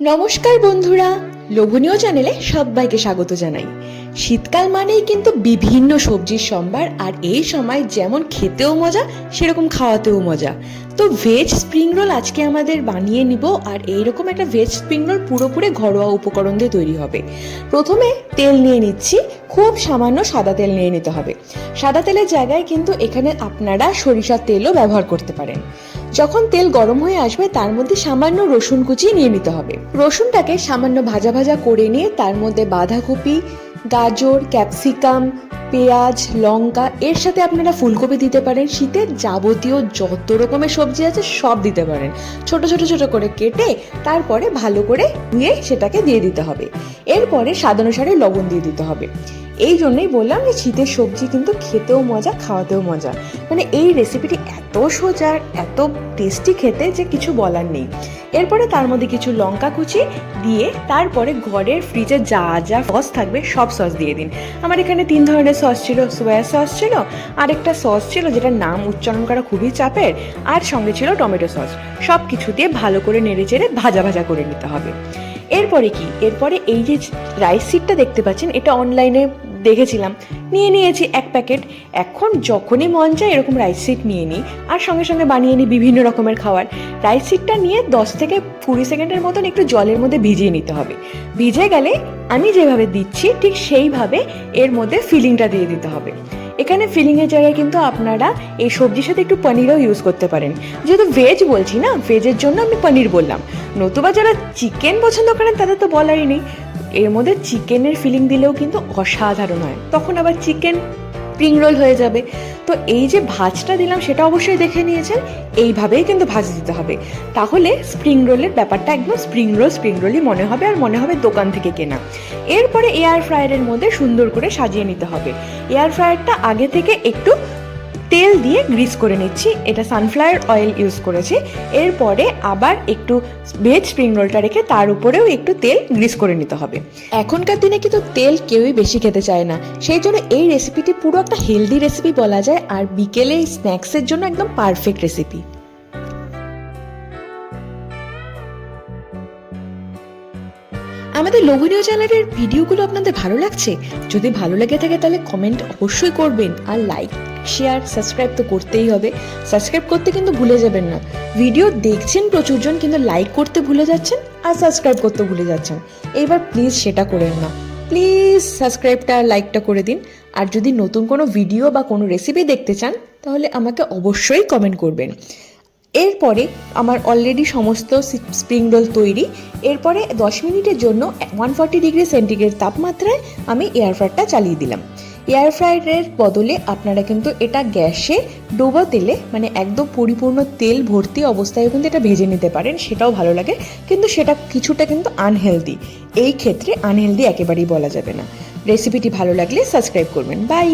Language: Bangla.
নমস্কার বন্ধুরা। লোভনীয় চ্যানেলে সবাইকে স্বাগত জানাই। শীতকাল মানেই কিন্তু বিভিন্ন সবজির সম্ভার, আর এই সময় যেমন খেতেও মজা, সেরকম খাওয়াতেও মজা। তো ভেজ স্প্রিং রোল আজকে আমাদের বানিয়ে নিব, আর এইরকম একটা ভেজ স্প্রিং রোল পুরোপুরি ঘরোয়া উপকরণ দিয়ে তৈরি হবে। প্রথমে তেল নিয়ে নিচ্ছি খুব সামান্য সাদা তেল নিয়ে নিতে হবে। সাদা তেলের জায়গায় কিন্তু এখানে আপনারা সরিষার তেলও ব্যবহার করতে পারেন। যখন তেল গরম হয়ে আসবে, তার মধ্যে সামান্য রসুন কুচি নিয়ে নিতে হবে। রসুনটাকে সামান্য ভাজা ভাজা করে নিয়ে তার মধ্যে বাঁধাকপি, গাজর, ক্যাপসিকাম পেঁয়াজ, লঙ্কা, এর সাথে আপনারা ফুলকপি দিতে পারেন শীতের যাবতীয় যত রকমের সবজি আছে সব দিতে পারেন। ছোট ছোট ছোট করে কেটে তারপরে ভালো করে ধুয়ে সেটাকে দিয়ে দিতে হবে। এরপরে স্বাদ অনুসারে লবণ দিয়ে দিতে হবে। এই জন্যই বললাম যে শীতের সবজি কিন্তু খেতেও মজা, খাওয়াতেও মজা। মানে এই রেসিপিটি এত সোজা এত টেস্টি খেতে যে কিছু বলার নেই। এরপরে তার মধ্যে কিছু লঙ্কা কুচি দিয়ে তারপরে ঘরের ফ্রিজে যা যা সস থাকবে সব সস দিয়ে দিন। আমার এখানে তিন ধরনের সস ছিল সোয়া সস ছিল, আরেকটা সস ছিল যেটার নাম উচ্চারণ করা খুবই চাপের, আর সঙ্গে ছিল টমেটো সস সব কিছু দিয়ে ভালো করে নেড়ে চেড়ে ভাজা ভাজা করে নিতে হবে। এরপরে কি? এরপরে এই যে রাইস সিটটা দেখতে পাচ্ছেন, এটা অনলাইনে দেখেছিলাম। নিয়ে নিয়েছি এক প্যাকেট। এখন যখনই মন চায় এরকম রাইস সিট নিয়ে নিই আর সঙ্গে সঙ্গে বানিয়ে নিই বিভিন্ন রকমের খাবার। রাইস সিটটা নিয়ে দশ থেকে কুড়ি সেকেন্ডের মতন একটু জলের মধ্যে ভিজিয়ে নিতে হবে। ভিজে গেলে আমি যেভাবে দিচ্ছি ঠিক সেইভাবে এর মধ্যে ফিলিংটা দিয়ে দিতে হবে। এখানে ফিলিংয়ের জায়গায় কিন্তু আপনারা এই সবজির সাথে একটু পনিরও ইউজ করতে পারেন। যেহেতু ভেজ বলছি না ভেজের জন্য আমি পনির বললাম। নতুবা যারা চিকেন পছন্দ করেন তাদের তো বলারই নেই। এর মধ্যে চিকেনের ফিলিং দিলেও কিন্তু অসাধারণ হয়। তখন আবার চিকেন স্প্রিং রোল হয়ে যাবে। তো এই যে ভাজটা দিলাম, সেটা অবশ্যই দেখে নিয়েছেন, এইভাবেই কিন্তু ভাজ দিতে হবে। তাহলে স্প্রিং রোলের ব্যাপারটা একদম স্প্রিং রোল স্প্রিং রোলই মনে হবে আর মনে হবে দোকান থেকে কেনা। এরপরে এয়ার ফ্রায়ারের মধ্যে সুন্দর করে সাজিয়ে নিতে হবে। এয়ার ফ্রায়ারটা আগে থেকে একটু তেল দিয়ে গ্রিস করে নিচ্ছি। এটা সানফ্লাওয়ার অয়েল ইউজ করেছি। এরপরে আবার একটু ভেজ স্প্রিং রোলটা রেখে তার উপরেও একটু তেল গ্রিস করে নিতে হবে। এখনকার দিনে কিন্তু তেল কেউই বেশি খেতে চায় না। সেই জন্য এই রেসিপিটি পুরো একটা হেলদি রেসিপি বলা যায়। আর বিকেলে স্ন্যাক্সের জন্য একদম পারফেক্ট রেসিপি আমাদের লোভনীয় চ্যানেলের ভিডিওগুলো আপনাদের ভালো লাগছে? যদি ভালো লেগে থাকে তাহলে কমেন্ট অবশ্যই করবেন আর লাইক শেয়ার সাবস্ক্রাইব তো করতেই হবে। সাবস্ক্রাইব করতে কিন্তু ভুলে যাবেন না। ভিডিও দেখছেন প্রচুরজন কিন্তু লাইক করতে ভুলে যাচ্ছেন আর সাবস্ক্রাইব করতে ভুলে যাচ্ছেন। এইবার প্লিজ সেটা করেন না। প্লিজ সাবস্ক্রাইবটা লাইকটা করে দিন। আর যদি নতুন কোনো ভিডিও বা কোনো রেসিপি দেখতে চান, তাহলে আমাকে অবশ্যই কমেন্ট করবেন। এরপরে আমার অলরেডি সমস্ত স্প্রিং রোল তৈরি। এরপরে দশ মিনিটের জন্য ওয়ান ফর্টি ডিগ্রি সেন্টিগ্রেড তাপমাত্রায় আমি এয়ার ফ্রায়ারটা চালিয়ে দিলাম। এয়ার ফ্রায়ারের বদলে আপনারা কিন্তু এটা গ্যাসে ডোবা তেলে মানে একদম পরিপূর্ণ তেল ভর্তি অবস্থায় কিন্তু এটা ভেজে নিতে পারেন, সেটাও ভালো লাগে। কিন্তু সেটা কিছুটা কিন্তু আনহেলদি এই ক্ষেত্রে আনহেলদি একেবারেই বলা যাবে না। রেসিপিটি ভালো লাগলে সাবস্ক্রাইব করবেন। বাই